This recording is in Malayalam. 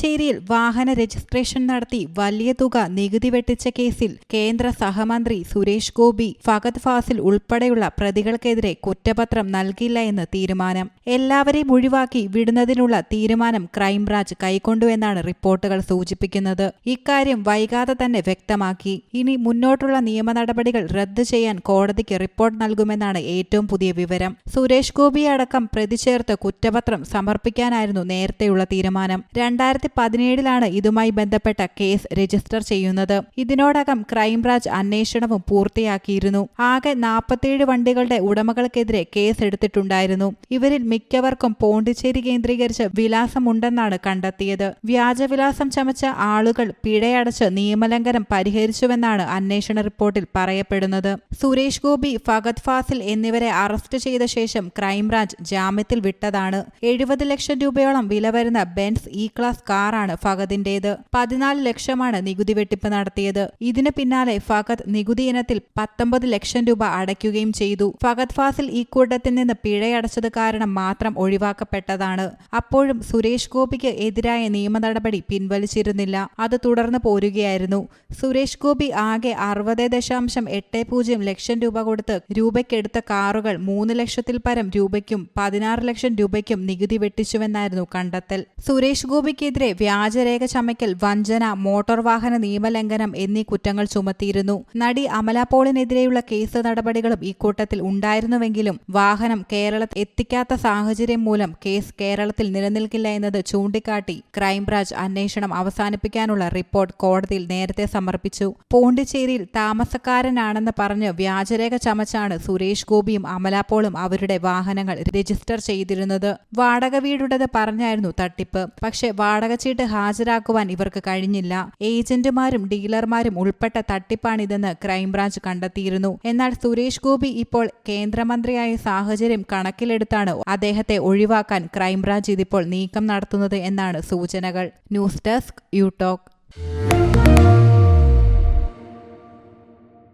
പോണ്ടിച്ചേരിയിൽ വാഹന രജിസ്ട്രേഷൻ നടത്തി വലിയ തുക നികുതി വെട്ടിച്ച കേസിൽ കേന്ദ്ര സഹമന്ത്രി സുരേഷ് ഗോപി ഫഗത് ഫാസിൽ ഉൾപ്പെടെയുള്ള പ്രതികൾക്കെതിരെ കുറ്റപത്രം നൽകില്ല എന്ന് തീരുമാനം. എല്ലാവരെയും ഒഴിവാക്കി വിടുന്നതിനുള്ള തീരുമാനം ക്രൈംബ്രാഞ്ച് കൈക്കൊണ്ടുവെന്നാണ് റിപ്പോർട്ടുകൾ സൂചിപ്പിക്കുന്നത്. ഇക്കാര്യം വൈകാതെ തന്നെ വ്യക്തമാക്കി. ഇനി മുന്നോട്ടുള്ള നിയമ നടപടികൾ റദ്ദു ചെയ്യാൻ കോടതിക്ക് റിപ്പോർട്ട് നൽകുമെന്നാണ് ഏറ്റവും പുതിയ വിവരം. സുരേഷ് ഗോപിയെ അടക്കം പ്രതി ചേർത്ത് കുറ്റപത്രം സമർപ്പിക്കാനായിരുന്നു നേരത്തെയുള്ള തീരുമാനം. രണ്ടായിരത്തി പതിനേഴിലാണ് ഇതുമായി ബന്ധപ്പെട്ട കേസ് രജിസ്റ്റർ ചെയ്യുന്നത്. ഇതിനോടകം ക്രൈംബ്രാഞ്ച് അന്വേഷണവും പൂർത്തിയാക്കിയിരുന്നു. ആകെ നാൽപ്പത്തിയേഴ് വണ്ടികളുടെ ഉടമകൾക്കെതിരെ കേസ് എടുത്തിട്ടുണ്ടായിരുന്നു ഇവരിൽ മിക്കവർക്കും പോണ്ടിച്ചേരി കേന്ദ്രീകരിച്ച് വിലാസമുണ്ടെന്നാണ് കണ്ടെത്തിയത്. വ്യാജവിലാസം ചമച്ച ആളുകൾ പിഴയടച്ച് നിയമലംഘനം പരിഹരിച്ചുവെന്നാണ് അന്വേഷണ റിപ്പോർട്ടിൽ പറയപ്പെടുന്നത്. സുരേഷ് ഗോപി ഫഗത് ഫാസിൽ എന്നിവരെ അറസ്റ്റ് ചെയ്ത ശേഷം ക്രൈംബ്രാഞ്ച് ജാമ്യത്തിൽ വിട്ടതാണ്. എഴുപത് ലക്ഷം രൂപയോളം വില വരുന്ന ബെൻസ് ഇ ക്ലാസ് കാറാണ് ഫഹദിന്റേത്. പതിനാല് ലക്ഷമാണ് നികുതി വെട്ടിപ്പ് നടത്തിയത്. ഇതിന് പിന്നാലെ ഫഹദ് നികുതി ഇനത്തിൽ പത്തൊമ്പത് ലക്ഷം രൂപ അടയ്ക്കുകയും ചെയ്തു. ഫഹദ് ഫാസിൽ ഈ കൂട്ടത്തിൽ നിന്ന് പിഴയടച്ചത് കാരണം മാത്രം ഒഴിവാക്കപ്പെട്ടതാണ്. അപ്പോഴും സുരേഷ് ഗോപിക്ക് എതിരായ നിയമ നടപടി പിൻവലിച്ചിരുന്നില്ല. അത് തുടർന്ന് പോരുകയായിരുന്നു. സുരേഷ് ഗോപി ആകെ അറുപത് ദശാംശം എട്ട് പൂജ്യം ലക്ഷം രൂപ കൊടുത്ത് രൂപയ്ക്കെടുത്ത കാറുകൾ മൂന്ന് ലക്ഷത്തിൽ പരം രൂപയ്ക്കും പതിനാറ് ലക്ഷം രൂപയ്ക്കും നികുതി വെട്ടിച്ചുവെന്നായിരുന്നു കണ്ടെത്തൽ. സുരേഷ് ഗോപിക്കെതിരെ വ്യാജരേഖ ചമയ്ക്കൽ വഞ്ചന മോട്ടോർ വാഹന നിയമലംഘനം എന്നീ കുറ്റങ്ങൾ ചുമത്തിയിരുന്നു. നടി അമലാപോളിനെതിരെയുള്ള കേസ് നടപടികളും ഇക്കൂട്ടത്തിൽ ഉണ്ടായിരുന്നുവെങ്കിലും വാഹനം കേരളത്തിൽ എത്തിക്കാത്ത സാഹചര്യം മൂലം കേസ് കേരളത്തിൽ നിലനിൽക്കില്ല എന്നത് ചൂണ്ടിക്കാട്ടി ക്രൈംബ്രാഞ്ച് അന്വേഷണം അവസാനിപ്പിക്കാനുള്ള റിപ്പോർട്ട് കോടതിയിൽ നേരത്തെ സമർപ്പിച്ചു. പോണ്ടിച്ചേരിയിൽ താമസക്കാരനാണെന്ന് പറഞ്ഞ് വ്യാജരേഖ ചമച്ചാണ് സുരേഷ് ഗോപിയും അമലാപോളും അവരുടെ വാഹനങ്ങൾ രജിസ്റ്റർ ചെയ്തിരുന്നത്. വാടക വീടുടേത് പറഞ്ഞായിരുന്നു തട്ടിപ്പ്. പക്ഷേ വാടക ചീട്ട് ഹാജരാക്കുവാൻ ഇവർക്ക് കഴിഞ്ഞില്ല. ഏജന്റുമാരും ഡീലർമാരും ഉൾപ്പെട്ട തട്ടിപ്പാണിതെന്ന് ക്രൈംബ്രാഞ്ച് കണ്ടെത്തിയിരുന്നു. എന്നാൽ സുരേഷ് ഗോപി ഇപ്പോൾ കേന്ദ്രമന്ത്രിയായ സാഹചര്യം കണക്കിലെടുത്താണ് അദ്ദേഹത്തെ ഒഴിവാക്കാൻ ക്രൈംബ്രാഞ്ച് ഇതിപ്പോൾ നീക്കം നടത്തുന്നത് എന്നാണ് സൂചനകൾ. News desk you talk